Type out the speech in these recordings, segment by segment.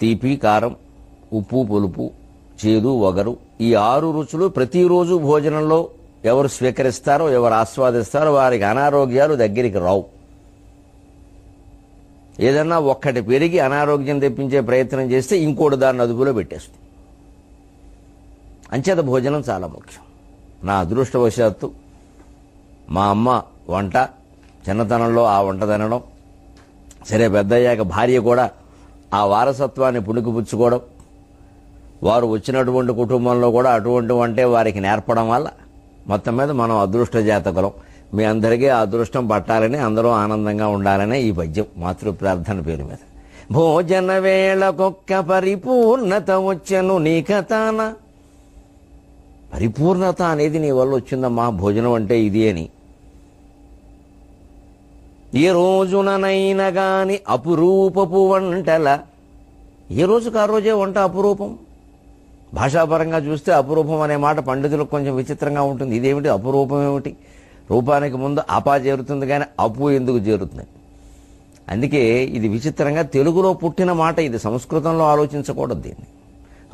తీపి కారం ఉప్పు పులుపు చేదు వగరు. ఈ ఆరు రుచులు ప్రతిరోజు భోజనంలో ఎవరు స్వీకరిస్తారో ఎవరు ఆస్వాదిస్తారో వారికి అనారోగ్యాలు దగ్గరికి రావు. ఏదన్నా ఒక్కటి పెరిగి అనారోగ్యం తెప్పించే ప్రయత్నం చేస్తే ఇంకోటి దాన్ని అదుపులో పెట్టేస్తుంది. అంచేత భోజనం చాలా ముఖ్యం. నా అదృష్టవశాత్తు మా అమ్మ వంట చిన్నతనంలో ఆ వంట తినడం సరే పెద్దయ్యాక భార్య కూడా ఆ వారసత్వాన్ని పుణుకుపుచ్చుకోవడం. వారు వచ్చినటువంటి కుటుంబంలో కూడా అటువంటి అంటే వారికి నేర్పడం వల్ల మొత్తం మీద మనం అదృష్ట జాతకులం మీ అందరికీ అదృష్టం పట్టాలని అందరూ ఆనందంగా ఉండాలనే ఈ పద్యం మాతృ ప్రార్థన పేరు మీద. భోజన వేళకొక్క పరిపూర్ణత వచ్చను నీ కథాన. పరిపూర్ణత అనేది నీ వల్ల వచ్చిందమ్మా భోజనం అంటే ఇది అని. ఏ రోజుననైనా గాని అపురూపపు వంటల ఏ రోజుకు ఆ రోజే వంట అపురూపం? భాషాపరంగా చూస్తే అపురూపం అనే మాట పండితులకు కొంచెం విచిత్రంగా ఉంటుంది. ఇదేమిటి? అపురూపం ఏమిటి? రూపానికి ముందు అపా చేరుతుంది కానీ అపు ఎందుకు చేరుతుంది అందుకే ఇది విచిత్రంగా తెలుగులో పుట్టిన మాట ఇది. సంస్కృతంలో ఆలోచించకూడదు దీన్ని.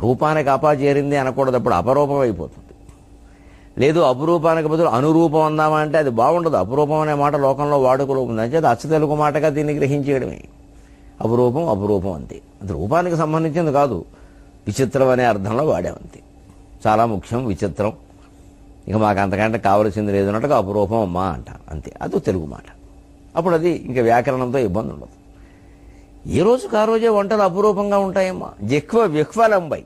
రూపానికి అపా చేరింది అనకూడదు. అప్పుడు అపరూపం అయిపోతుంది. లేదు అపురూపానికి బదులు అనురూపం అందామా అంటే అది బాగుండదు. అపురూపం అనే మాట లోకంలో వాడుకలో ఉంది. అంటే అది అచ్చ తెలుగు మాటగా దీన్ని గ్రహించేయడమే. అపురూపం అపురూపం అంతే. అది రూపానికి సంబంధించింది కాదు. విచిత్రం అనే అర్థంలో వాడామంతే చాలా ముఖ్యం విచిత్రం. ఇక మాకు అంతకంటే కావలసింది లేదు అన్నట్టుగా అపురూపం అమ్మా అంట. అంతే. అది తెలుగు మాట. అప్పుడు అది ఇంకా వ్యాకరణంతో ఇబ్బంది ఉండదు. ఏ రోజుకు ఆ రోజే వంటలు అపురూపంగా ఉంటాయమ్మా? జక్వ విహ్వలంబై.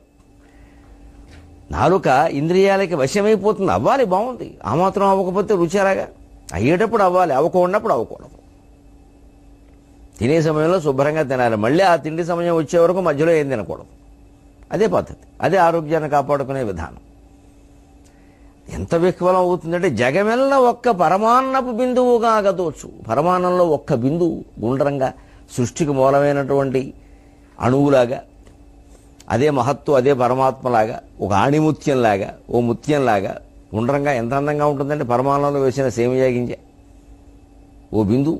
నాలుక ఇంద్రియాలకి వశమైపోతుంది అవ్వాలి బాగుంది. ఆ మాత్రం అవ్వకపోతే రుచారాగా అయ్యేటప్పుడు అవ్వాలి అవ్వక ఉన్నప్పుడు అవ్వకూడదు. తినే సమయంలో శుభ్రంగా తినాలి. మళ్ళీ ఆ తిండి సమయం వచ్చే వరకు మధ్యలో ఏం తినకూడదు. అదే పద్ధతి. అదే ఆరోగ్యాన్ని కాపాడుకునే విధానం. ఎంత విహ్వలం అవుతుందంటే జగమెల్ల ఒక్క పరమాన్నపు బిందువుగా ఆగదోచు. పరమాన్నంలో ఒక్క బిందువు గుండ్రంగా సృష్టికి మూలమైనటువంటి అణువులాగా అదే మహత్వం అదే పరమాత్మలాగా ఒక ఆణిముత్యంలాగా ఓ ముత్యంలాగా గుండ్రంగా ఎంత అందంగా ఉంటుందంటే పరమాన్నంలో వేసిన సేమయాగించే ఓ బిందువు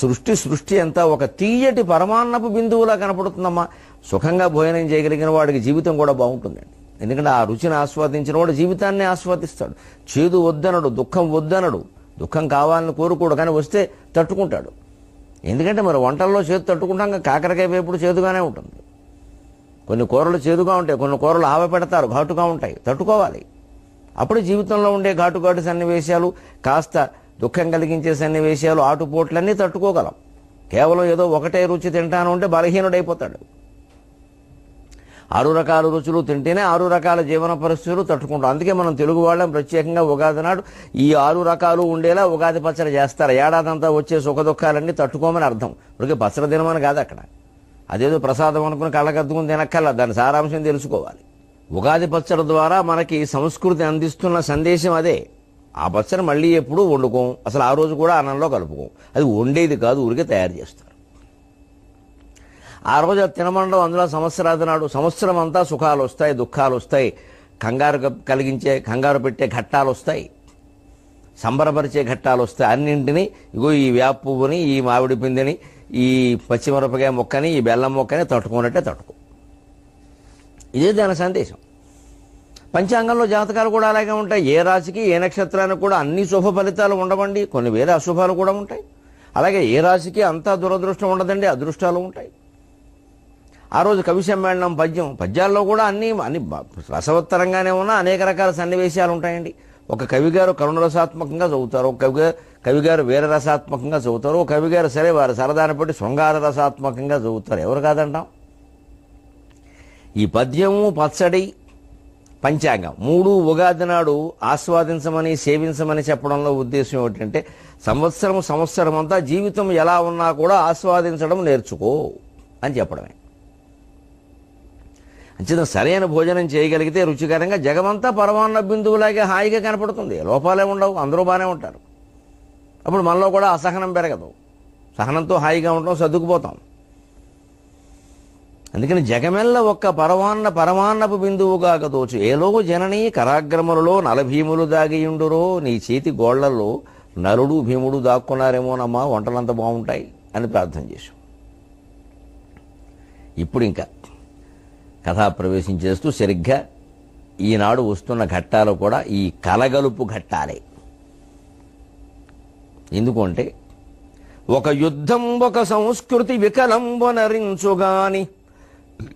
సృష్టి సృష్టి అంతా ఒక తీయటి పరమాన్నపు బిందువులా కనపడుతుందమ్మా. సుఖంగా భోజనం చేయగలిగిన వాడికి జీవితం కూడా బాగుంటుందండి. ఎందుకంటే ఆ రుచిని ఆస్వాదించిన వాడు జీవితాన్ని ఆస్వాదిస్తాడు. చేదు వద్దనడు దుఃఖం వద్దనడు. దుఃఖం కావాలని కోరుకోడు కానీ వస్తే తట్టుకుంటాడు. ఎందుకంటే మరి వంటల్లో చేదు తట్టుకుంటాం కాకరకాయ వేపుడు చేదుగానే ఉంటుంది. కొన్ని కూరలు చేదుగా ఉంటాయి కొన్ని కూరలు ఆవ పెడతారు ఘాటుగా ఉంటాయి. తట్టుకోవాలి. అప్పుడు జీవితంలో ఉండే ఘాటుఘాటు సన్నివేశాలు కాస్త దుఃఖం కలిగించే సన్నివేశాలు ఆటుపోట్లన్నీ తట్టుకోగలం. కేవలం ఏదో ఒకటే రుచి తింటాను అంటే బలహీనుడైపోతాడు. ఆరు రకాల రుచులు తింటేనే ఆరు రకాల జీవన పరిస్థితులు తట్టుకుంటాం అందుకే మనం తెలుగు వాళ్ళం ప్రత్యేకంగా ఉగాది నాడు ఈ ఆరు రకాలు ఉండేలా ఉగాది పచ్చడి చేస్తారు. ఏడాదంతా వచ్చే సుఖ దుఃఖాలన్నీ తట్టుకోమని అర్థం. ఇప్పటికే పచ్చడి తినమని కాదు అక్కడ. అదేదో ప్రసాదం అనుకుని కళ్ళకద్దుకుని తినక్కర్లా దాని సారాంశం తెలుసుకోవాలి. ఉగాది పచ్చడి ద్వారా మనకి సంస్కృతి అందిస్తున్న సందేశం అదే. ఆ పచ్చడి మళ్ళీ ఎప్పుడు వండుకోం అసలు ఆ రోజు కూడా అన్నంలో కలుపుకోం. అది వండేది కాదు ఊరికే తయారు చేస్తారు. ఆ రోజు తినమండం అందులో సంవత్సరాది నాడు సంవత్సరం అంతా సుఖాలు వస్తాయి దుఃఖాలు వస్తాయి. కంగారు కలిగించే కంగారు పెట్టే ఘట్టాలు వస్తాయి. సంబరపరిచే ఘట్టాలు వస్తాయి. అన్నింటినీ ఇగో ఈ వేప పువ్వుని ఈ మామిడి పిండిని ఈ పచ్చిమిరపకాయ మొక్కని ఈ బెల్లం మొక్కని తట్టుకున్నట్టే తట్టుకో. ఇదే దాని సందేశం. పంచాంగంలో జాతకాలు కూడా అలాగే ఉంటాయి. ఏ రాశికి ఏ నక్షత్రానికి కూడా అన్ని శుభ ఫలితాలు ఉండవండి. కొన్ని వేరే అశుభాలు కూడా ఉంటాయి. అలాగే ఏ రాశికి అంతా దురదృష్టం ఉండదండి అదృష్టాలు ఉంటాయి. ఆ రోజు కవి సమ్మేళనం పద్యం. పద్యాల్లో కూడా అన్ని అన్ని రసవత్తరంగానే ఉన్న అనేక రకాల సన్నివేశాలు ఉంటాయండి. ఒక కవిగారు కరుణ రసాత్మకంగా చదువుతారు. ఒక కవిగా కవిగారు వీర రసాత్మకంగా చదువుతారు. ఓ కవిగారు సరే వారు సరదాని బట్టి శృంగార రసాత్మకంగా చదువుతారు. ఎవరు కాదంటాం? ఈ పద్యము పచ్చడి పంచాంగం. మూడు ఉగాది నాడు ఆస్వాదించమని సేవించమని చెప్పడంలో ఉద్దేశం ఏమిటంటే సంవత్సరం సంవత్సరం అంతా జీవితం ఎలా ఉన్నా కూడా ఆస్వాదించడం నేర్చుకో అని చెప్పడమే. అంచేత సరైన భోజనం చేయగలిగితే రుచికరంగా జగమంతా పరమాన్న బిందువులాగే హాయిగా కనపడుతుంది. లోపాలే ఉండవు అందరూ బాగానే ఉంటారు. అప్పుడు మనలో కూడా అసహనం పెరగదు. సహనంతో హాయిగా ఉండటం సర్దుకుపోతాం. అందుకని జగమెల్ల ఒక్క పరమాన్న పరమాన్నపు బిందువుగాక తోచు. ఏలో జనని కరాగ్రములలో నలభీములు దాగియుండురో నీ చేతి గోళ్ళలో నలుడు భీముడు దాక్కున్నారేమోనమ్మా వంటలంత బాగుంటాయి అని ప్రార్థన చేశాం. ఇప్పుడు ఇంకా కథా ప్రవేశం చేస్తూ సరిగ్గా ఈనాడు వస్తున్న ఘట్టాలు కూడా ఈ కలగలుపు ఘట్టాలే. ఎందుకంటే ఒక యుద్ధం ఒక సంస్కృతి వికలంబనరించుగాని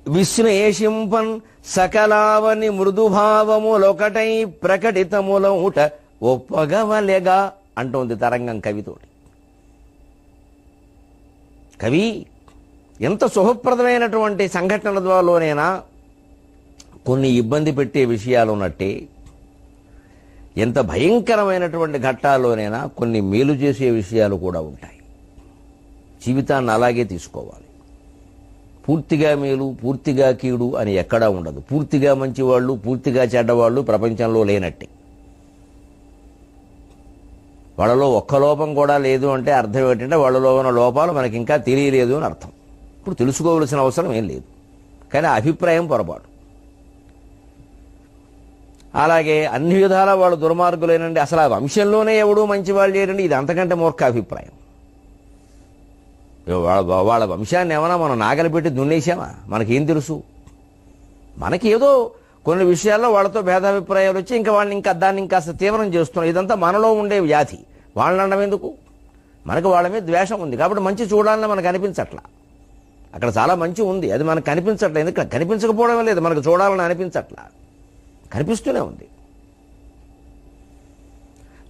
విశ్లేషింపన్ సకలావని మృదుభావములొకటై ప్రకటితములౌట ఒప్పగవలెగా అంటోంది తరంగం కవితోటి. కవి ఎంత శుభప్రదమైనటువంటి సంఘటనల ద్వారాలోనైనా కొన్ని ఇబ్బంది పెట్టే విషయాలు ఉన్నట్టే ఎంత భయంకరమైనటువంటి ఘట్టాల్లోనైనా కొన్ని మేలు చేసే విషయాలు కూడా ఉంటాయి. జీవితాన్ని అలాగే తీసుకోవాలి. పూర్తిగా మేలు పూర్తిగా కీడు అని ఎక్కడా ఉండదు. పూర్తిగా మంచివాళ్ళు పూర్తిగా చెడ్డవాళ్ళు ప్రపంచంలో లేనట్టే. వాళ్ళలో ఒక్క లోపం కూడా లేదు అంటే అర్థం ఏంటంటే వాళ్ళలో ఉన్న లోపాలు మనకి ఇంకా తెలియలేదు అని అర్థం. ఇప్పుడు తెలుసుకోవలసిన అవసరం ఏం లేదు. కానీ ఆ అభిప్రాయం పొరపాటు. అలాగే అన్ని విధాలా వాళ్ళు దుర్మార్గులేనండి. అసలు ఆ వంశంలోనే ఎవడు మంచి వాళ్ళు లేరండి. ఇది అంతకంటే మూర్ఖ అభిప్రాయం వాళ్ళ వాళ్ళ వంశాన్ని ఏమైనా మనం నాగలి పెట్టి దున్నేసామా మనకేం తెలుసు? మనకి ఏదో కొన్ని విషయాల్లో వాళ్ళతో భేదాభిప్రాయాలు వచ్చి ఇంకా వాళ్ళని ఇంకా దాన్ని ఇంకా తీవ్రం చేస్తున్నాం ఇదంతా మనలో ఉండే వ్యాధి. వాళ్ళని అనడం ఎందుకు? మనకు వాళ్ళ మీద ద్వేషం ఉంది. కాబట్టి మంచి చూడాలని మనకు అనిపించట్లా. అక్కడ చాలా మంచి ఉంది. అది మనకు కనిపించట్లేదు. ఎందుకంటే కనిపించకపోవడం లేదు. మనకు చూడాలని అనిపించట్లా. కనిపిస్తూనే ఉంది.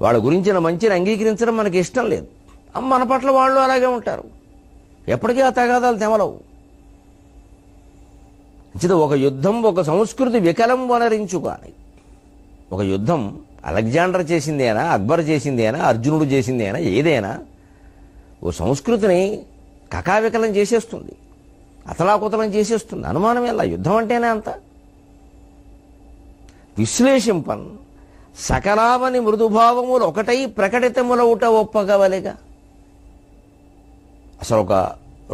వాళ్ళ గురించిన మంచిని అంగీకరించడం మనకి ఇష్టం లేదు. మన పట్ల వాళ్ళు అలాగే ఉంటారు. ఎప్పటికీ ఆ తగాదాలు తెమలవు. ఒక యుద్ధం ఒక సంస్కృతి వికలం వనరించుకోవాలి ఒక యుద్ధం అలెగ్జాండర్ చేసిందేనా అక్బర్ చేసిందేనా అర్జునుడు చేసిందేనా ఏదైనా ఓ సంస్కృతిని కకావికలం చేసేస్తుంది. అతలాకుతలం చేసేస్తుంది. అనుమానం ఎలా యుద్ధం అంటేనే అంత. విశ్లేషింపన్. సకలావని మృదుభావములు ఒకటై ప్రకటితములవుట ఒప్పగవలిగా. అసలు ఒక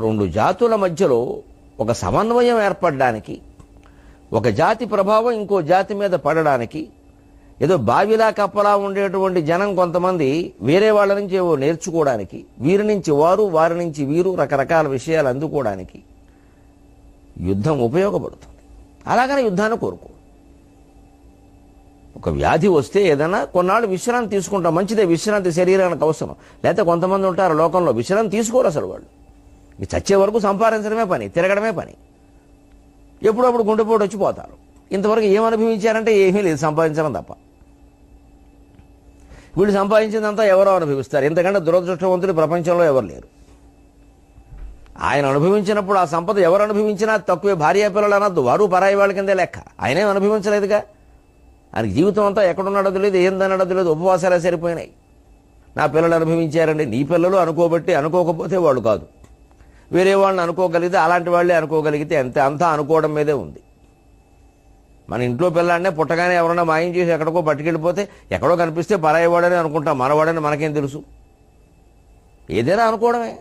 రెండు జాతుల మధ్యలో ఒక సమన్వయం ఏర్పడడానికి ఒక జాతి ప్రభావం ఇంకో జాతి మీద పడడానికి ఏదో బావిలా కప్పలా ఉండేటువంటి జనం కొంతమంది వేరే వాళ్ళ నుంచి ఏవో నేర్చుకోవడానికి వీరి నుంచి వారు వారి నుంచి వీరు రకరకాల విషయాలు అందుకోవడానికి యుద్ధం ఉపయోగపడుతుంది. అలాగనే యుద్ధాన్ని కోరుకో ఒక వ్యాధి వస్తే ఏదైనా కొన్నాళ్ళు విశ్రాంతి తీసుకుంటాం. మంచిదే విశ్రాంతి శరీరానికి అవసరం. లేకపోతే కొంతమంది ఉంటారు లోకంలో విశ్రాంతి తీసుకోరు అసలు వాళ్ళు. ఈ చచ్చే వరకు సంపాదించడమే పని తిరగడమే పని. ఎప్పుడప్పుడు గుండెపోటు వచ్చిపోతారు ఇంతవరకు ఏం అనుభవించారంటే ఏమీ లేదు సంపాదించడం తప్ప. వీళ్ళు సంపాదించిందంతా ఎవరో అనుభవిస్తారు. ఎందుకంటే దురదృష్టవంతులు ప్రపంచంలో ఎవరు లేరు. ఆయన అనుభవించినప్పుడు ఆ సంపద ఎవరు అనుభవించినా తక్కువే. భార్య పిల్లలు అనద్దు వారు పరాయి వాళ్ళ కిందే లెక్క. ఆయనేం అనుభవించలేదుగా? ఆయనకి జీవితం అంతా ఎక్కడున్నాడో తెలియదు ఏందన్నాడో తెలియదు ఉపవాసాలే సరిపోయినాయి. నా పిల్లలు అనుభవించారండి. నీ పిల్లలు అనుకోబట్టి అనుకోకపోతే వాళ్ళు కాదు. వేరే వాళ్ళని అనుకోగలిగితే అలాంటి వాళ్ళే అనుకోగలిగితే అంతే అంతా అనుకోవడం మీదే ఉంది. మన ఇంట్లో పిల్లాడినే పుట్టగానే ఎవరైనా మాయం చేసి ఎక్కడికో పట్టుకెళ్ళిపోతే ఎక్కడో కనిపిస్తే పరాయవాడని అనుకుంటాం. మనవాడని మనకేం తెలుసు? ఏదైనా అనుకోవడమే.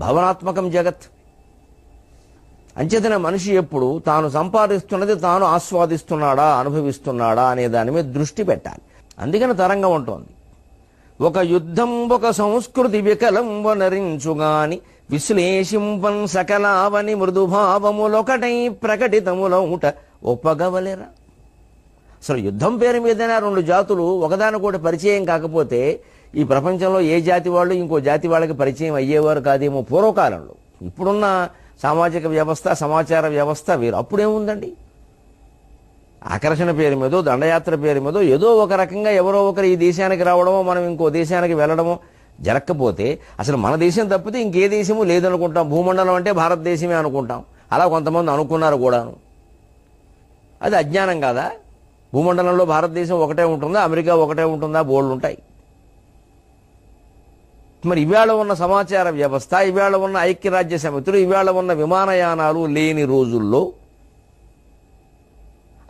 భావనాత్మకం జగత్. అంచేతన మనిషి ఎప్పుడు తాను సంపాదిస్తున్నది తాను ఆస్వాదిస్తున్నాడా అనుభవిస్తున్నాడా అనే దాని మీద దృష్టి పెట్టాలి. అందుకని తరంగం ఉంటుంది ఒక యుద్ధం ఒక సంస్కృతి వికలం వనరించుగాని విశ్లేషింపన్ సకలావని మృదుభావములొకటై ప్రకటితములౌట ఒప్పగవలేరా. అసలు యుద్ధం పేరు మీదనే రెండు జాతులు ఒకదానికొకటి పరిచయం కాకపోతే ఈ ప్రపంచంలో ఏ జాతి వాళ్ళు ఇంకో జాతి వాళ్ళకి పరిచయం అయ్యేవారు కాదేమో పూర్వకాలంలో. ఇప్పుడున్న సామాజిక వ్యవస్థ సమాచార వ్యవస్థ వేరు. అప్పుడేముందండి? ఆకర్షణ పేరు మీదో దండయాత్ర పేరు మీదో ఏదో ఒక రకంగా ఎవరో ఒకరు ఈ దేశానికి రావడమో మనం ఇంకో దేశానికి వెళ్ళడమో జరగకపోతే అసలు మన దేశం తప్పితే ఇంకే దేశము లేదనుకుంటాం. భూమండలం అంటే భారతదేశమే అనుకుంటాం. అలా కొంతమంది అనుకున్నారు కూడాను. అది అజ్ఞానం కాదా? భూమండలంలో భారతదేశం ఒకటే ఉంటుందా? అమెరికా ఒకటే ఉంటుందా? బోర్డు ఉంటాయి. మరి ఇవాళ ఉన్న సమాచార వ్యవస్థ ఇవాళ ఉన్న ఐక్యరాజ్య సమితులు ఇవాళ ఉన్న విమానయానాలు లేని రోజుల్లో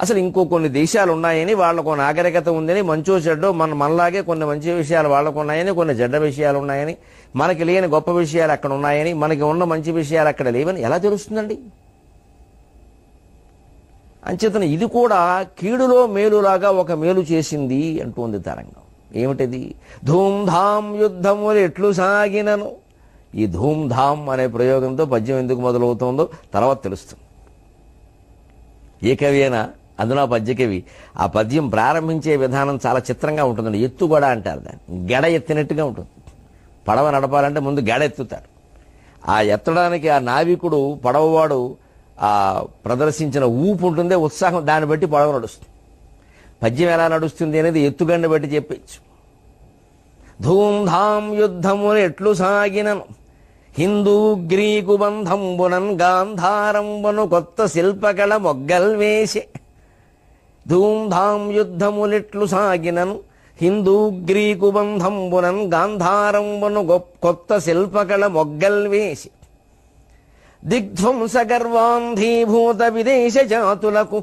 అసలు ఇంకో కొన్ని దేశాలు ఉన్నాయని వాళ్ళకు నాగరికత ఉందని మంచో చెడ్డో మన మనలాగే కొన్ని మంచి విషయాలు వాళ్ళకు ఉన్నాయని కొన్ని చెడ్డ విషయాలు ఉన్నాయని మనకి లేని గొప్ప విషయాలు అక్కడ ఉన్నాయని మనకి ఉన్న మంచి విషయాలు అక్కడ లేవని ఎలా తెలుస్తుందండి? అంచేతన ఇది కూడా కీడులో మేలులాగా ఒక మేలు చేసింది అంటోంది తరంగం. ఏమిటిది? ధూమ్ధాం యుద్ధములు ఎట్లు సాగినను? ఈ ధూమ్ అనే ప్రయోగంతో పద్యం ఎందుకు మొదలవుతుందో తర్వాత తెలుస్తుంది. ఏ కవి అయినా అందులో పద్య పద్యకవి ఆ పద్యం ప్రారంభించే విధానం చాలా చిత్రంగా ఉంటుందండి. ఎత్తుగొడ అంటారు దాన్ని. గెడ ఎత్తినట్టుగా ఉంటుంది. పడవ నడపాలంటే ముందు గెడ ఎత్తుతారు ఆ ఎత్తడానికి ఆ నావికుడు పడవవాడు ఆ ప్రదర్శించిన ఊపు ఉంటుందే ఉత్సాహం. దాన్ని బట్టి పడవ నడుస్తుంది. పద్యం ఎలా నడుస్తుంది అనేది ఎత్తుగండి బట్టి చెప్పచ్చు. ధూంధాం యుద్ధములు ఎట్లు సాగినను? హిందూ గ్రీకు బంధంబునన్ గాంధారంబును కొత్త శిల్పకళ మొగ్గల్ వేసే. ధూమ్ధాం యుద్ధములెట్లు సాగినను? హిందూ గ్రీకు బంధంబునన్ గాంధారంబును కొత్త శిల్పకళ మొగ్గల్ వేసి. దిగ్ధ్వంస గర్వాంధీభూత విదేశ జాతులకు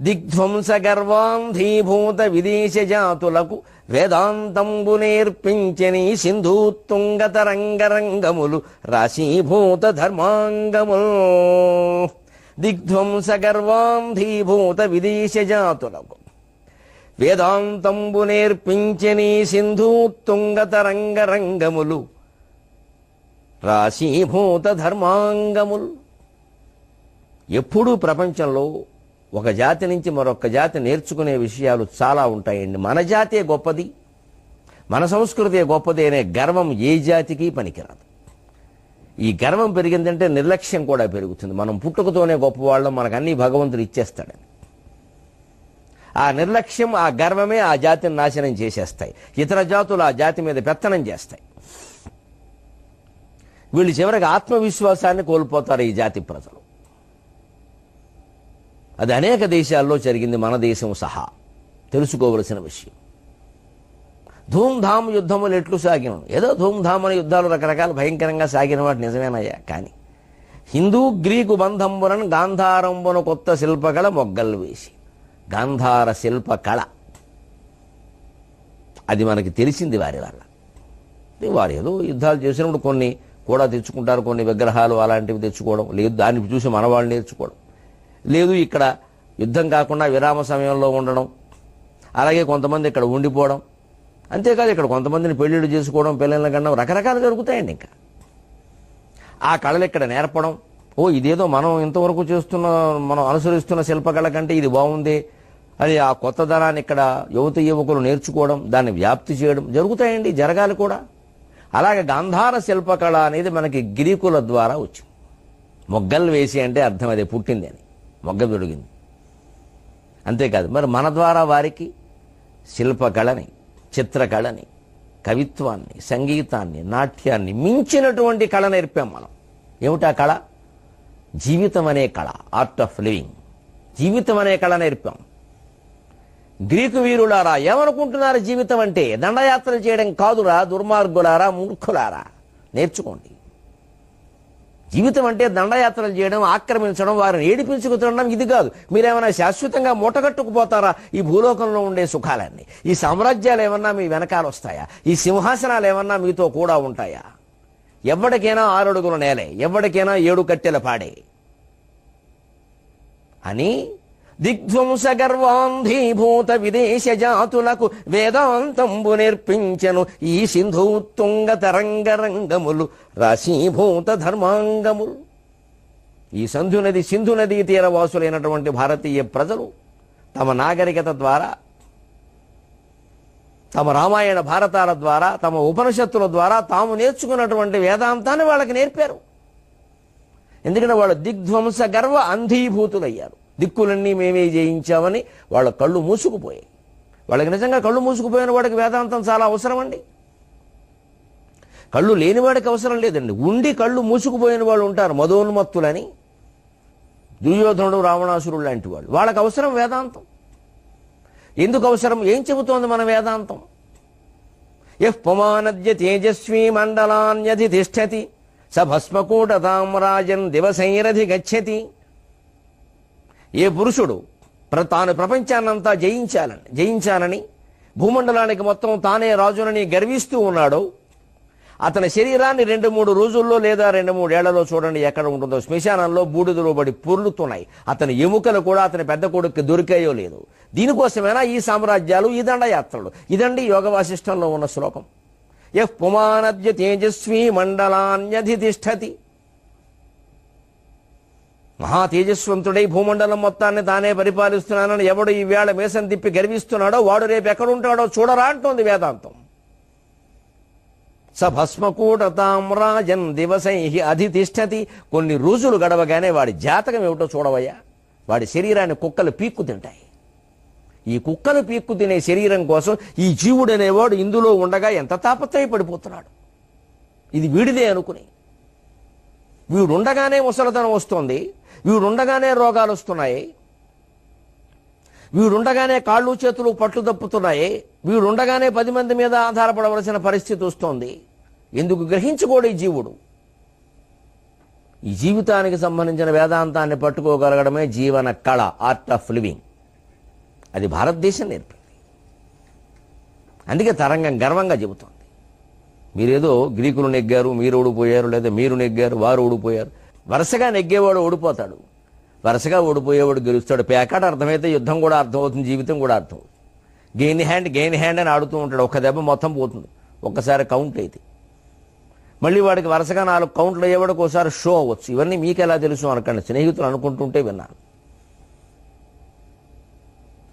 దిగ్ధ్వంస గర్వాంధీభూత విదేశ జాతులకు వేదాంతంబు నేర్పించని సింధూత్తుంగ తరంగరంగములు రాశీభూత ధర్మాంగములు దిగ్ధ్వంస గర్వాంధీభూత విదేశ జాతులకు వేదాంతంబు నేర్పించని సింధూత్తుంగ తరంగరంగములు రాశీభూత ధర్మాంగములు ఎప్పుడూ ప్రపంచంలో ఒక జాతి నుంచి మరొక జాతి నేర్చుకునే విషయాలు చాలా ఉంటాయండి. మన జాతే గొప్పది మన సంస్కృతే గొప్పది అనే గర్వం ఏ జాతికి పనికిరాదు. ఈ గర్వం పెరిగిందంటే నిర్లక్ష్యం కూడా పెరుగుతుంది. మనం పుట్టుకతోనే గొప్పవాళ్ళం మనకు అన్ని భగవంతుడు ఇచ్చేస్తాడని. ఆ నిర్లక్ష్యం ఆ గర్వమే ఆ జాతిని నాశనం చేసేస్తాయి. ఇతర జాతులు ఆ జాతి మీద పెత్తనం చేస్తాయి. వీళ్ళు చివరికి ఆత్మవిశ్వాసాన్ని కోల్పోతారు ఈ జాతి ప్రజలు. అది అనేక దేశాల్లో జరిగింది మన దేశం సహా. తెలుసుకోవలసిన విషయం. ధూమ్ధామ్ యుద్ధములు ఎట్లు సాగిన ఏదో ధూమ్ధామ్ అనే యుద్ధాలు రకరకాల భయంకరంగా సాగిన వాటి నిజమేనయ్యా కానీ. హిందూ గ్రీకు బంధంబులను గాంధారంబున కొత్త శిల్పకళ మొగ్గలు వేసి. గాంధార శిల్పకళ. అది మనకి తెలిసింది వారి వల్ల. వారు ఏదో యుద్ధాలు చేసినప్పుడు కొన్ని కూడా తెచ్చుకుంటారు కొన్ని విగ్రహాలు అలాంటివి తెచ్చుకోవడం లేదు దాన్ని చూసి మనవాళ్ళు నేర్చుకోవడం. లేదు ఇక్కడ యుద్ధం కాకుండా విరామ సమయంలో ఉండడం అలాగే కొంతమంది ఇక్కడ ఉండిపోవడం అంతేకాదు ఇక్కడ కొంతమందిని పెళ్ళిళ్ళు చేసుకోవడం పిల్లల కన్నా రకరకాలు జరుగుతాయండి ఇంకా. ఆ కళలు ఇక్కడ నేర్పడం ఓ ఇదేదో మనం ఇంతవరకు చేస్తున్న మనం అనుసరిస్తున్న శిల్పకళ కంటే ఇది బాగుంది అది ఆ కొత్త ధనాన్ని ఇక్కడ యువత యువకులు నేర్చుకోవడం దాన్ని వ్యాప్తి చేయడం జరుగుతాయండి జరగాలి కూడా. అలాగే గాంధార శిల్పకళ అనేది మనకి గ్రీకుల ద్వారా వచ్చింది. మొగ్గలు వేసి అంటే అర్థం అదే పుట్టింది అని. మొగ్గ దొరికింది. అంతేకాదు మరి మన ద్వారా వారికి శిల్పకళని చిత్రకళని కవిత్వాన్ని సంగీతాన్ని నాట్యాన్ని మించినటువంటి కళ నేర్పాం మనం. ఏమిటా కళ? జీవితం అనే కళ ఆర్ట్ ఆఫ్ లివింగ్ జీవితం అనే కళ నేర్పాం. గ్రీకు వీరులారా ఏమనుకుంటున్నారు జీవితం అంటే? దండయాత్రలు చేయడం కాదురా దుర్మార్గులారా మూర్ఖులారా? నేర్చుకోండి. జీవితం అంటే దండయాత్రలు చేయడం ఆక్రమించడం వారిని ఏడిపించుకు తినడం ఇది కాదు. మీరేమైనా శాశ్వతంగా మూటగట్టుకుపోతారా ఈ భూలోకంలో ఉండే సుఖాలన్నీ. ఈ సామ్రాజ్యాలు ఏమన్నా మీ వెనకాల వస్తాయా? ఈ సింహాసనాలు ఏమన్నా మీతో కూడా ఉంటాయా? ఎవరికైనా ఆరడుగుల నేలే ఎవరికైనా ఏడు కట్టెల పాడే. అని దిగ్ధ్వంస గర్వాంధీభూత విదేశ జాతులకు వేదాంతంబు నేర్పించెను ఈ సింధు తుంగ తరంగరంగములు రాశీభూత ధర్మాంగములు ఈ సంధు నది సింధు నదీ తీరవాసులైనటువంటి భారతీయ ప్రజలు తమ నాగరికత ద్వారా తమ రామాయణ భారతాల ద్వారా తమ ఉపనిషత్తుల ద్వారా తాము నేర్చుకున్నటువంటి వేదాంతాన్ని వాళ్ళకి నేర్పారు. ఎందుకంటే వాళ్ళు దిగ్ధ్వంస గర్వ అంధీభూతులయ్యారు దిక్కులన్నీ మేమే జయించామని వాళ్ళ కళ్ళు మూసుకుపోయాయి. వాళ్ళకి నిజంగా కళ్ళు మూసుకుపోయిన వాడికి వేదాంతం చాలా అవసరం అండి కళ్ళు లేనివాడికి అవసరం లేదండి. ఉండి కళ్ళు మూసుకుపోయిన వాళ్ళు ఉంటారు మధోన్మత్తులని దుర్యోధనుడు రావణాసురుడు లాంటి వాళ్ళు. వాళ్ళకి అవసరం వేదాంతం. ఎందుకు అవసరం? ఏం చెబుతోంది మన వేదాంతం? ఎఫ్ పమానద్య తేజస్వీ మండలాన్యధి తిష్టతి స భస్మకూటతాం రాజన్ దివసైరధి గచ్చతి. ఏ పురుషుడు ప్ర తాను ప్రపంచాన్నంతా జయించాలని జయించానని భూమండలానికి మొత్తం తానే రాజునని గర్విస్తూ ఉన్నాడో అతని శరీరాన్ని రెండు మూడు రోజుల్లో లేదా రెండు మూడేళ్ళలో చూడండి ఎక్కడ ఉంటుందో. శ్మశానంలో బూడిదలో పడి పొర్లుతున్నాయి అతని ఎముకలు కూడా అతని పెద్ద కొడుకు దొరికాయో లేదు. దీనికోసమైనా ఈ సామ్రాజ్యాలు ఈ దండయాత్రలు? ఇదండి యోగ వాసిష్టంలో ఉన్న శ్లోకం. యః పుమానద్య తేజస్వి మండలాన్యధితిష్టతి. మహా తేజస్వంతుడై భూమండలం మొత్తాన్ని తానే పరిపాలిస్తున్నానని ఎవడు ఈ వేళ మేసం తిప్పి గర్విస్తున్నాడో వాడు రేపు ఎక్కడుంటాడో చూడరా అంటోంది వేదాంతం. స భస్మకూటతామ్రాజన్ దివసై అధితిష్టతి కొన్ని రోజులు గడవగానే వాడి జాతకం ఏమిటో చూడవయ్యా. వాడి శరీరాన్ని కుక్కలు పీక్కు తింటాయి. ఈ కుక్కలు పీక్కు తినే శరీరం కోసం ఈ జీవుడనేవాడు ఇందులో ఉండగా ఎంత తాపత్రయపడిపోతున్నాడు. ఇది వీడిదే అనుకుని. వీడుండగానే ముసలితనం వస్తుంది వీడుండగానే రోగాలు వస్తున్నాయి వీడుండగానే కాళ్ళు చేతులు పట్లు తప్పుతున్నాయి వీడుండగానే పది మంది మీద ఆధారపడవలసిన పరిస్థితి వస్తోంది. ఎందుకు గ్రహించుకోడు ఈ జీవుడు? ఈ జీవితానికి సంబంధించిన వేదాంతాన్ని పట్టుకోగలగడమే జీవన కళ ఆర్ట్ ఆఫ్ లివింగ్. అది భారతదేశం నేర్పింది. అందుకే తరంగం గర్వంగా చెబుతోంది. మీరేదో గ్రీకులు నెగ్గారు మీరు ఓడిపోయారు లేదా మీరు నెగ్గారు వారు ఓడిపోయారు. వరుసగా నెగ్గేవాడు ఓడిపోతాడు. వరుసగా ఓడిపోయేవాడు గెలుస్తాడు. పేకాట అర్థమైతే యుద్ధం కూడా అర్థమవుతుంది జీవితం కూడా అర్థం. గెయిన్ హ్యాండ్ గెయిన్ హ్యాండ్ అని ఆడుతూ ఉంటాడు. ఒక్క దెబ్బ మొత్తం పోతుంది. ఒక్కసారి కౌంట్ అయితే. మళ్ళీ వాడికి వరుసగా నాలుగు కౌంట్లు అయ్యేవాడికి ఒకసారి షో అవ్వచ్చు. ఇవన్నీ మీకు ఎలా తెలుసు అనకండి. స్నేహితులు అనుకుంటుంటే విన్నాను.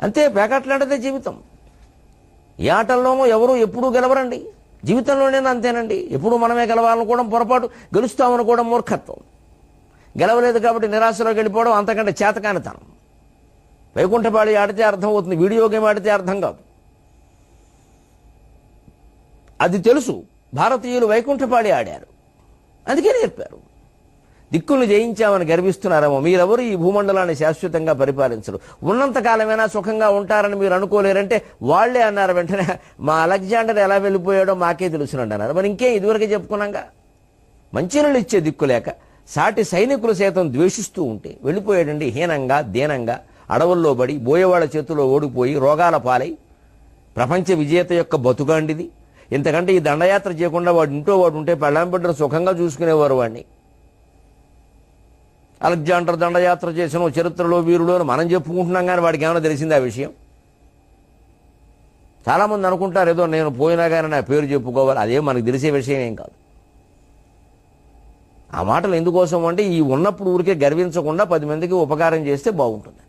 అంతే పేకాటలాడదే జీవితం. ఏ ఆటల్లోనూ ఎవరు ఎప్పుడూ గెలవరండి. జీవితంలోనే అంతేనండి. ఎప్పుడు మనమే గెలవాలనుకోవడం పొరపాటు గెలుస్తామనుకోవడం మూర్ఖత్వం. గెలవలేదు కాబట్టి నిరాశలోకి వెళ్ళిపోవడం అంతకంటే చేతకానితనం. వైకుంఠపాడి ఆడితే అర్థం అవుతుంది. వీడియో గేమ్ ఆడితే అర్థం కాదు. అది తెలుసు. భారతీయులు వైకుంఠపాడి ఆడారు. అందుకే నేర్పారు. దిక్కులను జయించామని గర్విస్తున్నారేమో. మీరెవరు ఈ భూమండలాన్ని శాశ్వతంగా పరిపాలించరు? ఉన్నంత కాలమైనా సుఖంగా ఉంటారని మీరు అనుకోలేరంటే వాళ్ళే అన్నారు వెంటనే మా అలెగ్జాండర్ ఎలా వెళ్ళిపోయాడో మాకే తెలుసునండి అన్నారు. మరి ఇంకే? ఇదివరకే చెప్పుకున్నాగా? మంచినీళ్ళు ఇచ్చే దిక్కు లేక సాటి సైనికులు సైతం ద్వేషిస్తూ ఉంటే వెళ్ళిపోయాడండి హీనంగా దీనంగా అడవుల్లో పడి బోయేవాళ్ళ చేతిలో ఓడిపోయి రోగాల పాలై ప్రపంచ విజేత యొక్క బతుకాండిది. ఇంతకంటే ఈ దండయాత్ర చేయకుండా వాడు ఇంట్లో వాడు ఉంటే పెళ్ళాం బిడ్డను సుఖంగా చూసుకునేవారు వాడిని. అలెగ్జాండర్ దండయాత్ర చేసిన చరిత్రలో వీరుడు అని మనం చెప్పుకుంటున్నాం కానీ వాడికి ఏమైనా తెలిసింది ఆ విషయం? చాలామంది అనుకుంటారు ఏదో నేను పోయినా కానీ నా పేరు చెప్పుకోవాలి. అదే మనకు తెలిసే విషయం ఏం కాదు. ఆ మాటలు ఎందుకోసం అంటే ఈ ఉన్నప్పుడు ఊరికే గర్వించకుండా పది మందికి ఉపకారం చేస్తే బాగుంటుందని.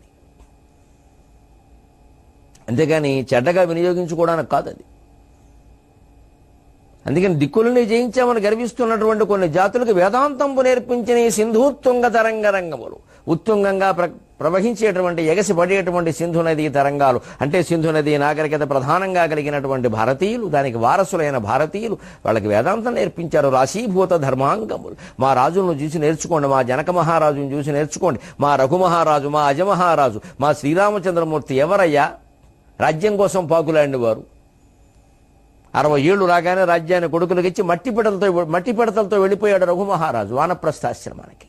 అంతేగాని చెడ్డగా వినియోగించుకోవడానికి కాదు అది. అందుకని దిక్కులని జయించామని గర్విస్తున్నటువంటి కొన్ని జాతులకు వేదాంతంపు నేర్పించిన ఈ సింధూత్తుంగ తరంగ రంగములు. ఉత్తుంగంగా ప్ర ప్రవహించేటువంటి ఎగసి పడేటువంటి సింధు నది తరంగాలు. అంటే సింధు నది నాగరికత ప్రధానంగా కలిగినటువంటి భారతీయులు దానికి వారసులైన భారతీయులు. వాళ్ళకి వేదాంతం నేర్పించారు రాశీభూత ధర్మాంగములు. మా రాజులను చూసి నేర్చుకోండి మా జనక మహారాజును చూసి నేర్చుకోండి. మా రఘు మహారాజు మా అజమహారాజు మా శ్రీరామచంద్రమూర్తి ఎవరయ్యా? రాజ్యం కోసం పాకులాండి వారు అరవై ఏళ్ళు రాగానే రాజ్యాన్ని కొడుకులకు ఇచ్చి మట్టి పిడతలతో మట్టి పిడతలతో వెళ్ళిపోయాడు రఘుమహారాజు వానప్రస్థాశ్రమానికి.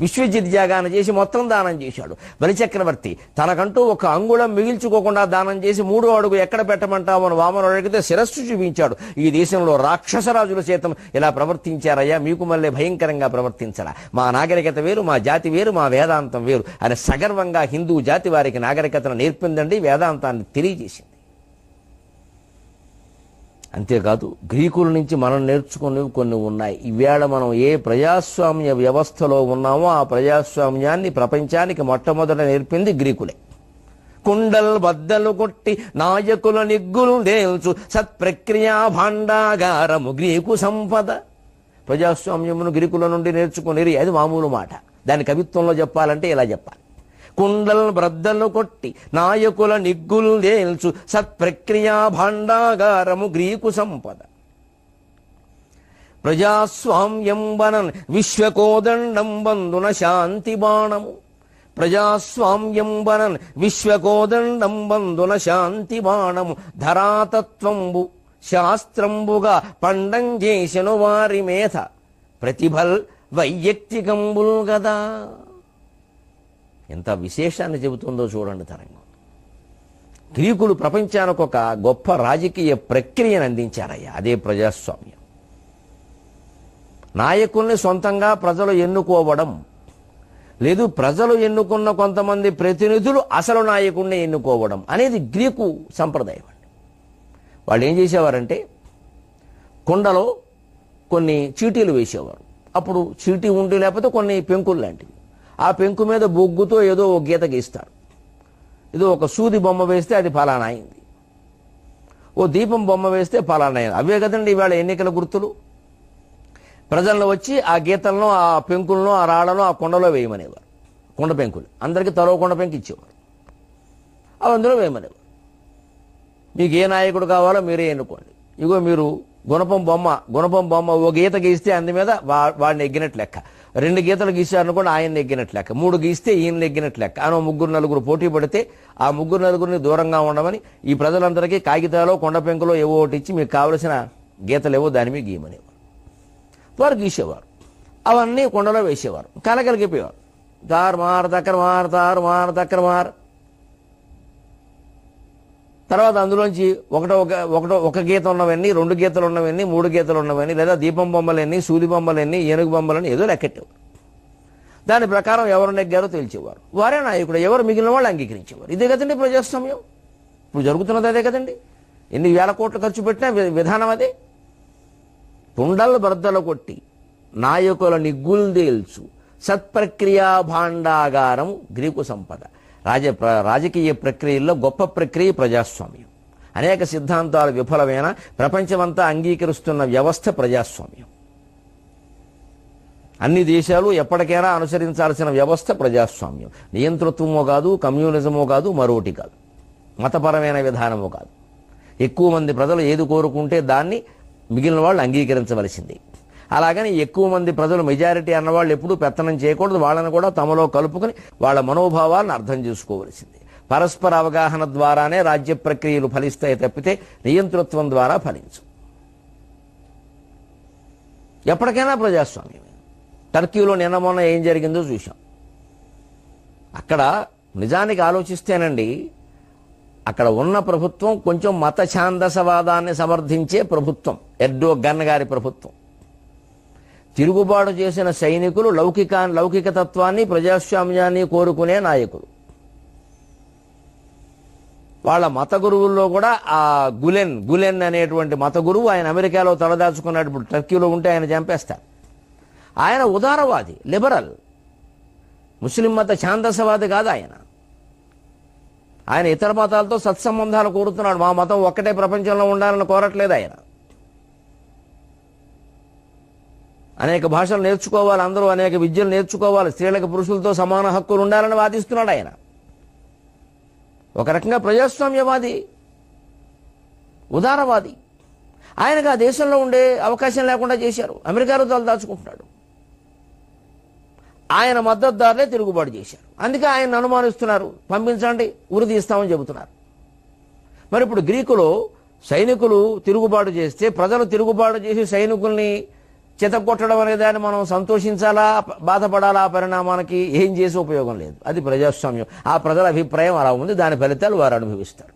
విశ్వజిత్ యాగాన్ని చేసి మొత్తం దానం చేశాడు. బలిచక్రవర్తి తనకంటూ ఒక అంగుళం మిగిల్చుకోకుండా దానం చేసి మూడో అడుగు ఎక్కడ పెట్టమంటావు అని వామను అడిగితే శిరస్సు చూపించాడు. ఈ దేశంలో రాక్షసరాజుల చేతం ఇలా ప్రవర్తించారయ్యా మీకు మళ్ళీ భయంకరంగా ప్రవర్తించరా. మా నాగరికత వేరు మా జాతి వేరు మా వేదాంతం వేరు అని సగర్వంగా హిందూ జాతి వారికి నాగరికతను నేర్పిందండి వేదాంతాన్ని తెలియజేసింది. అంతేకాదు గ్రీకుల నుంచి మనం నేర్చుకునేవి కొన్ని ఉన్నాయి. ఈవేళ మనం ఏ ప్రజాస్వామ్య వ్యవస్థలో ఉన్నామో ఆ ప్రజాస్వామ్యాన్ని ప్రపంచానికి మొట్టమొదట నేర్పింది గ్రీకులే. కుండల్ బద్దలు కొట్టి నాయకుల నిగ్గులు దేల్చు సత్ప్రక్రియా భాండాగారము గ్రీకు సంపద. ప్రజాస్వామ్యమును గ్రీకుల నుండి నేర్చుకునేది అది మామూలు మాట. దాని కవిత్వంలో చెప్పాలంటే ఇలా చెప్పాలి. కుండల్ బ్రద్దలు కొట్టి నాయకుల నిగ్గులు దేల్చు సత్ప్రక్రియా భాండాగారము గ్రీకు సంపద. ప్రజాస్వామ్యం వనన్ విశ్వకోదండం బంధున శాంతి బాణము. ప్రజాస్వామ్యం వనన్ విశ్వకోదండం బంధున శాంతి బాణము. ధరాతత్వంబు శాస్త్రంబుగా పండం చేసిన వారి మేధ. ప్రతిభల్ వైయక్తికంబుల్ గదా. ఎంత విశేషాన్ని చెబుతుందో చూడండి తరంగం. గ్రీకులు ప్రపంచానికి ఒక గొప్ప రాజకీయ ప్రక్రియను అందించారయ్యా అదే ప్రజాస్వామ్యం. నాయకుల్ని సొంతంగా ప్రజలు ఎన్నుకోవడం లేదు ప్రజలు ఎన్నుకున్న కొంతమంది ప్రతినిధులు అసలు నాయకుడిని ఎన్నుకోవడం అనేది గ్రీకు సంప్రదాయం అండి. వాళ్ళు ఏం చేసేవారంటే కుండలో కొన్ని చీటీలు వేసేవారు. అప్పుడు చీటీ ఉండి లేకపోతే కొన్ని పెంకులు లాంటివి. ఆ పెంకు మీద బొగ్గుతో ఏదో ఒక గీత గీస్తారు ఏదో ఒక సూది బొమ్మ వేస్తే అది ఫలానా అయింది. ఓ దీపం బొమ్మ వేస్తే ఫలానా అయింది. అవే కదండి ఇవాళ ఎన్నికల గుర్తులు? ప్రజలను వచ్చి ఆ గీతలను ఆ పెంకులను ఆ రాళ్ళను ఆ కొండలో వేయమనేవారు. కొండ పెంకులు. అందరికీ తలో కొండ పెంకు ఇచ్చేవారు. అవి అందులో వేయమనేవారు. మీకు ఏ నాయకుడు కావాలో మీరే ఎన్నుకోండి. ఇగో మీరు గుణపం బొమ్మ గుణపం బొమ్మ ఓ గీత గీస్తే అందు మీద వా- వాడిని ఎగ్గినట్లు లెక్క. రెండు గీతలు గీశారనుకోండి ఆయన ఎగ్గినట్లు లెక్క. మూడు గీస్తే ఈయన ఎగ్గినట్లు లెక్క. ముగ్గురు నలుగురు పోటీ పడితే ఆ ముగ్గురు నలుగురిని దూరంగా ఉండమని ఈ ప్రజలందరికీ కాగితాలో కొండ పెంకులో ఏవో ఒకటి ఇచ్చి మీకు కావలసిన గీతలు ఏవో దాని మీద గీయమనేవారు. వారు గీసేవారు. అవన్నీ కొండలో వేసేవారు. కలగలిగిపోయేవారు. దారు మార్ దక్కర మార దారు మార్ దక్కర మారు తర్వాత అందులోంచి ఒకటో ఒక ఒకటో ఒక గీత ఉన్నవన్నీ రెండు గీతలు ఉన్నవన్నీ మూడు గీతలు ఉన్నవన్నీ లేదా దీపం బొమ్మలన్నీ సూది బొమ్మలన్నీ ఏనుగు బొమ్మలని ఏదో లెక్కెట్టేవారు దాని ప్రకారం ఎవరు నెగ్గారో తెలిసేవారు వారే నాయకుడు ఎవరు మిగిలిన వాళ్ళు అంగీకరించేవారు. ఇదే కదండి ప్రజాస్వామ్యం. ఇప్పుడు జరుగుతున్నది అదే కదండి. ఎన్ని వేల కోట్లు ఖర్చు పెట్టినా విధానం అదే. తుండలు బర్దలు కొట్టి నాయకుల నిగ్గుల్దేల్చు సత్ప్రక్రియా భాండాగారం గ్రీకు సంపద. రాజ ప్ర- రాజకీయ ప్రక్రియల్లో గొప్ప ప్రక్రియ ప్రజాస్వామ్యం. అనేక సిద్ధాంతాలు విఫలమైన ప్రపంచమంతా అంగీకరిస్తున్న వ్యవస్థ ప్రజాస్వామ్యం. అన్ని దేశాలు ఎప్పటికైనా అనుసరించాల్సిన వ్యవస్థ ప్రజాస్వామ్యం. నియంతృత్వమో కాదు కమ్యూనిజమో కాదు మరోటి కాదు. మతపరమైన విధానమో కాదు. ఎక్కువ మంది ప్రజలు ఏది కోరుకుంటే దాన్ని మిగిలిన వాళ్ళు అంగీకరించవలసింది. అలాగని ఎక్కువ మంది ప్రజలు మెజారిటీ అన్నవాళ్ళు ఎప్పుడూ పెత్తనం చేయకూడదు. వాళ్ళని కూడా తమలో కలుపుకుని వాళ్ళ మనోభావాలను అర్థం చేసుకోవలసింది. పరస్పర అవగాహన ద్వారానే రాజ్య ప్రక్రియలు ఫలిస్తాయి తప్పితే నియంతృత్వం ద్వారా ఫలించు. ఎప్పటికైనా ప్రజాస్వామ్యమే. టర్కీలో నిన్న మొన్న ఏం జరిగిందో చూశాం. అక్కడ నిజానికి ఆలోచిస్తేనండి అక్కడ ఉన్న ప్రభుత్వం కొంచెం మత ఛాందసవాదాన్ని సమర్థించే ప్రభుత్వం ఎర్డో గన్ గారి ప్రభుత్వం. తిరుగుబాటు చేసిన సైనికులు లౌకిక లౌకిక తత్వాన్ని ప్రజాస్వామ్యాన్ని కోరుకునే నాయకులు. వాళ్ళ మత గురువుల్లో కూడా ఆ గులెన్ గులెన్ అనేటువంటి మత గురువు ఆయన అమెరికాలో తలదాచుకున్నప్పుడు టర్కీలో ఉంటే ఆయన చంపేస్తారు. ఆయన ఉదారవాది లిబరల్. ముస్లిం మత ఛాందసవాది కాదు ఆయన. ఆయన ఇతర మతాలతో సత్సంబంధాలు కోరుతున్నాడు. మా మతం ఒక్కటే ప్రపంచంలో ఉండాలని కోరట్లేదు ఆయన. అనేక భాషలు నేర్చుకోవాలి అందరూ అనేక విద్యలు నేర్చుకోవాలి స్త్రీలకు పురుషులతో సమాన హక్కులు ఉండాలని వాదిస్తున్నాడు ఆయన. ఒక రకంగా ప్రజాస్వామ్యవాది ఉదారవాది. ఆయనకు ఆ దేశంలో ఉండే అవకాశం లేకుండా చేశారు. అమెరికాలో తల దాచుకుంటున్నాడు. ఆయన మద్దతుదారులే తిరుగుబాటు చేశారు. అందుకే ఆయన అనుమానిస్తున్నారు. పంపించండి ఉరి తీస్తామని చెబుతున్నారు. మరి ఇప్పుడు గ్రీకులో సైనికులు తిరుగుబాటు చేస్తే ప్రజలు తిరుగుబాటు చేసి సైనికుల్ని చితగొట్టడం అనే దాన్ని మనం సంతోషించాలా బాధపడాలా ఆ పరిణామానికి ఏం చేసే ఉపయోగం లేదు. అది ప్రజాస్వామ్యం. ఆ ప్రజల అభిప్రాయం అలా ఉంది. దాని ఫలితాలు వారు అనుభవిస్తారు.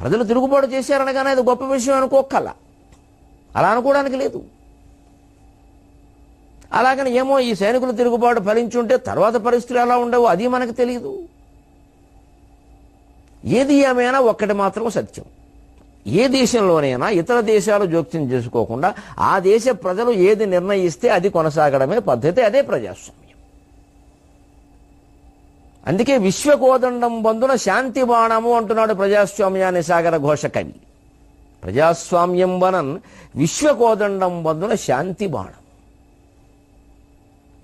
ప్రజలు తిరుగుబాటు చేశారనగానే అది గొప్ప విషయం అనుకోకల్లా అలా అనుకోవడానికి లేదు. అలాగని ఏమో ఈ సైనికులు తిరుగుబాటు ఫలించుంటే తర్వాత పరిస్థితులు ఎలా ఉండవు? అది మనకు తెలియదు ఏది ఏమైనా ఒక్కటి మాత్రం సత్యం. ఏ దేశంలోనైనా ఇతర దేశాలు జోక్యం చేసుకోకుండా ఆ దేశ ప్రజలు ఏది నిర్ణయిస్తే అది కొనసాగడమే పద్ధతి అదే ప్రజాస్వామ్యం. అందుకే విశ్వకోదండం బంధున శాంతి బాణము అంటున్నాడు ప్రజాస్వామ్యాన్ని సాగర ఘోష కవి. ప్రజాస్వామ్యం వనన్ విశ్వకోదండం బంధున శాంతి బాణం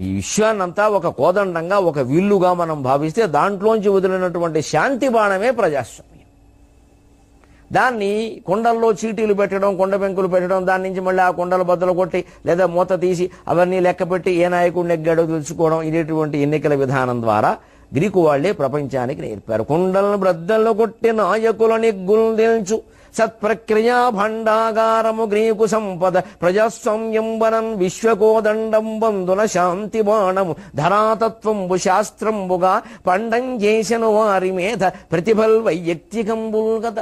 ఈ విశ్వాన్నంతా ఒక కోదండంగా ఒక విల్లుగా మనం భావిస్తే దాంట్లోంచి వదిలినటువంటి శాంతి బాణమే ప్రజాస్వామ్యం. దాన్ని కొండల్లో చీటీలు పెట్టడం కొండ పెంకులు పెట్టడం దాని నుంచి మళ్ళీ ఆ కొండలు బద్దలు కొట్టి లేదా మూత తీసి అవన్నీ లెక్కపెట్టి ఏ నాయకుడు నెగ్గాడో తెలుసుకోవడం ఇదేటువంటి ఎన్నికల విధానం ద్వారా గ్రీకు వాళ్ళే ప్రపంచానికి నేర్పారు. కొండలను బ్రద్దలు కొట్టి నాయకుల నిగ్గులు తెలుచు. సత్ప్రక్రియా భండాగారము గ్రీకు సంపద. ప్రజాస్వామ్యంబనం విశ్వకోదండం బంధున శాంతి బాణము. ధరాతత్వంబు శాస్త్రంబుగా పండం చేసిన వారి మీద. ప్రతిభల్ వైయక్తికంబుల్ గద.